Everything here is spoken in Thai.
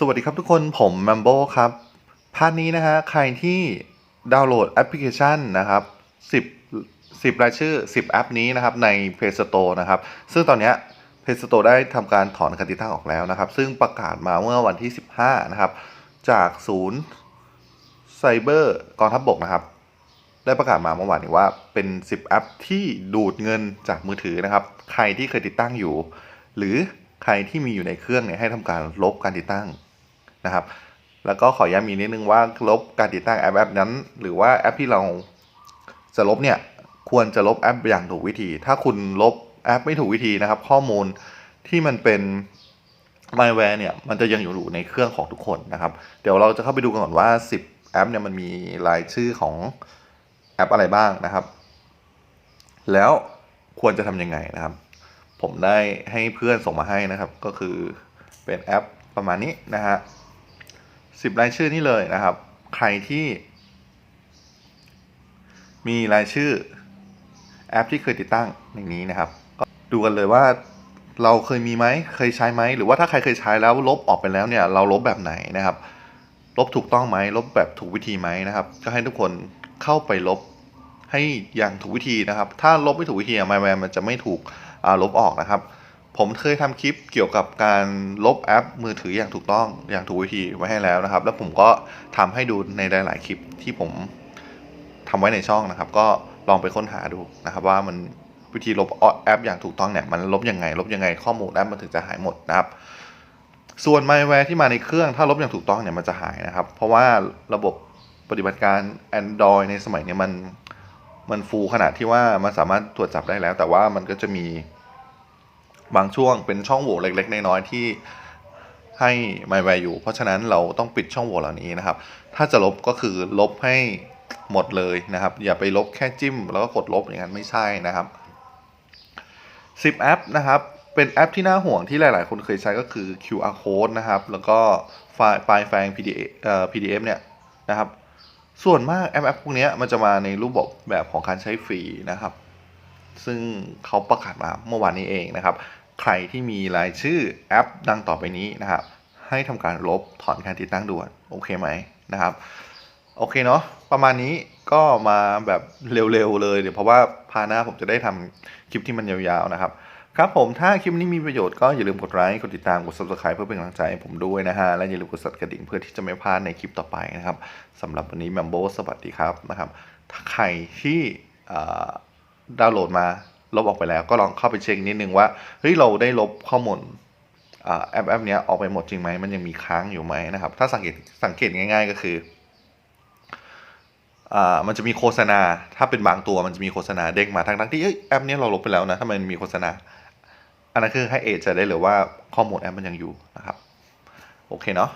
สวัสดีครับทุกคนผมมัมโบครับพาร์ทนี้นะฮะใครที่ดาวน์โหลดแอปพลิเคชันนะครับ 10 10 รายชื่อ 10 แอปนี้นะครับใน Play Store นะครับ ซึ่งตอนนี้ Play Store ได้ทำการถอนการติดตั้งออกแล้วนะครับ ซึ่งประกาศมาเมื่อวันที่ 15 นะครับ จากศูนย์ไซเบอร์กองทัพบกนะครับ ได้ประกาศมาเมื่อวานนี้ว่าเป็น 10 แอปที่ดูดเงินจากมือถือนะครับ ใครที่เคยติดตั้งอยู่ หรือใครที่มีอยู่ในเครื่องเนี่ยให้ทำการลบการติดตั้ง นะครับ แล้วก็ขอย้ำอีกนิดนึงว่าลบการติดตั้งแอปแอปนั้น หรือว่าแอปที่เราจะลบเนี่ยควรจะลบแอปอย่างถูกวิธี ถ้าคุณลบแอปไม่ถูกวิธีนะครับ ข้อมูลที่มันเป็น malware เนี่ยมันจะยังอยู่ในเครื่องของทุกคนนะครับ เดี๋ยวเราจะเข้าไปดูกันก่อนว่า 10 แอปเนี่ยมันมีรายชื่อของแอปอะไรบ้างนะครับ แล้วควรจะทำยังไงนะครับ ผมได้ให้เพื่อนส่งมาให้นะครับ ก็คือเป็นแอปประมาณนี้นะฮะ สิบรายชื่อนี่เลยนะครับ ใครที่มีรายชื่อแอปที่เคยติดตั้งในนี้นะครับ ก็ดูกันเลยว่าเราเคยมีไหม เคยใช้ไหม หรือว่าถ้าใครเคยใช้แล้วลบออกไปแล้วเนี่ย เราลบแบบไหนนะครับ ลบถูกต้องไหม ลบแบบถูกวิธีไหมนะครับ ก็ให้ทุกคนเข้าไปลบให้อย่างถูกวิธีนะครับ ถ้าลบไม่ถูกวิธีอะ malware มันจะไม่ถูกลบออกนะครับ ผมเคยทำคลิปเกี่ยวกับการลบแอปมือถืออย่างถูกต้องอย่างถูกวิธีไว้ให้แล้วนะครับ แล้วผมก็ทำให้ดูในหลาย ๆ คลิปที่ผมทำไว้ในช่องนะครับ ก็ลองไปค้นหาดูนะครับ ว่ามันวิธีลบแอปอย่างถูกต้องเนี่ยมันลบยังไง ลบยังไงข้อมูลแอปมันถึงจะหายหมดนะครับ ส่วน malware ที่มาในเครื่องถ้าลบอย่างถูกต้องเนี่ยมันจะหายนะครับ เพราะว่าระบบปฏิบัติการ Android ในสมัยนี้มันมันฟูขนาดที่ว่ามันสามารถตรวจจับได้แล้ว แต่ว่ามันก็จะมี บางช่วงเป็นช่องโหว่เล็ก ๆ น้อยๆที่ให้ malware อยู่เพราะฉะนั้นเราต้องปิดช่องโหว่เหล่านี้นะครับ ถ้าจะลบก็คือลบให้หมดเลยนะครับ อย่าไปลบแค่จิ้ม แล้วก็กดลบอย่างนั้นไม่ใช่นะครับ 10 แอปนะครับ เป็นแอปที่น่าห่วงที่หลาย ๆ คนเคยใช้ก็คือ QR code นะครับ แล้วก็ไฟล์ไฟล์แฟง PDF เอ่อ PDF เนี่ยนะครับ ส่วนมากแอปแอปพวกนี้มันจะมาในรูปแบบแบบของการใช้ฟรีนะครับ ซึ่งเขาประกาศมาเมื่อวานนี้เองนะครับ ใครที่มีรายชื่อแอปดังต่อไปนี้นะครับ ให้ทำการลบถอนการติดตั้งด่วนโอเคไหมนะครับ โอเคเนาะประมาณนี้ก็มาแบบเร็วๆเลยเดี๋ยวเพราะว่าพาหน้าผมจะได้ทำคลิปที่มันยาวๆนะครับครับผมถ้าคลิปนี้มีประโยชน์ก็อย่าลืมกดไลค์กดติดตามกด subscribe เพื่อเป็นกำลังใจให้ผมด้วยนะฮะ และอย่าลืมกดสั่นกระดิ่งเพื่อที่จะไม่พลาดในคลิปต่อไปนะครับสำหรับวันนี้แมมโบสวัสดีครับนะครับ ถ้าใครที่อ่า ดาวน์โหลดมาลบออกไปแล้ว ก็ลองเข้าไปเช็คนิดนึงว่าเฮ้ยเราได้ลบข้อมูลแอปแอปนี้ออกไปหมดจริงไหมมันยังมีค้างอยู่ไหมนะครับ ถ้าสังเกตสังเกตง่าย ๆ ก็คืออ่ามันจะมีโฆษณา ถ้าเป็นบางตัวมันจะมีโฆษณาเด้งมาทั้งทั้งๆที่เอ้ยแอปนี้เราลบไปแล้วนะทำไมมันมีโฆษณา อันนั้นคือให้เอจจะได้เลยว่าข้อมูลแอปมันยังอยู่นะครับ โอเคเนาะ